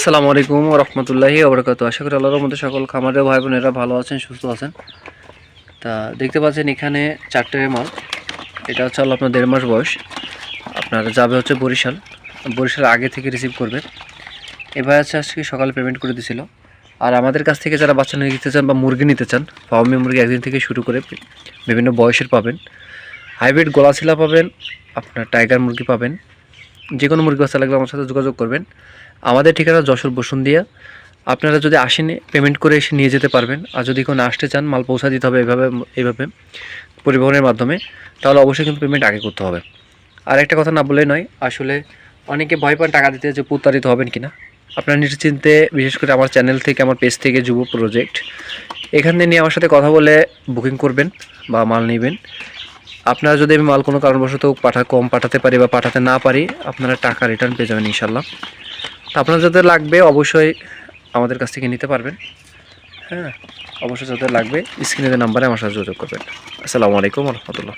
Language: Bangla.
আসসালামু আলাইকুম রহমতুল্লাহি আবরকাত আশা করি আল্লাহর মধ্যে সকল খামারের ভাই বোনেরা ভালো আছেন, সুস্থ আছেন। তা দেখতে পাচ্ছেন এখানে চারটে মাল। এটা হচ্ছে আপনার দেড় মাস বয়স। আপনার যাবে হচ্ছে বরিশাল। বরিশাল আগে থেকে রিসিভ করবেন। এবার আছে আজকে সকালে পেমেন্ট করে দিছিল। আর আমাদের কাছ থেকে যারা বাচ্চা নিয়ে নিতে চান বা মুরগি নিতে চান ফার্মি মুরগি একদিন থেকে শুরু করে বিভিন্ন বয়সের পাবেন। হাইব্রিড গলাশিলা পাবেন, আপনার টাইগার মুরগি পাবেন। যে কোনো মুরগি বাচ্চা লাগলে আমার সাথে যোগাযোগ করবেন। আমাদের ঠিকানা যশোর বসুন্দিয়া আপনারা যদি আসেন পেমেন্ট করে এসে নিয়ে যেতে পারবেন। আর যদি কোনো আসতে চান, মাল পৌঁছা দিতে হবে এভাবে, এইভাবে পরিবহনের মাধ্যমে, তাহলে অবশ্যই কিন্তু পেমেন্ট আগে করতে হবে। আর একটা কথা না বলে নয়, আসলে অনেকে ভয় পান টাকা দিতে যে প্রতারিত হবেন কিনা। আপনারা নিশ্চিন্তে, বিশেষ করে আমার চ্যানেল থেকে, আমার পেজ থেকে যুব প্রজেক্ট এখান নিয়ে আমার সাথে কথা বলে বুকিং করবেন বা মাল নেবেন। আপনারা যদি আমি মাল কোনো কারণবশত পাঠা কম পাঠাতে পারি বা পাঠাতে না পারি, আপনারা টাকা রিটার্ন পেয়ে যাবেন ইনশাল্লাহ তো আপনার যাদের লাগবে অবশ্যই আমাদের কাছ থেকে নিতে পারবেন। হ্যাঁ অবশ্যই যাদের লাগবে স্ক্রিনের নাম্বারে আমার সাথে যোগাযোগ করবেন। আসসালামু আলাইকুম রহমতুল্লাহ।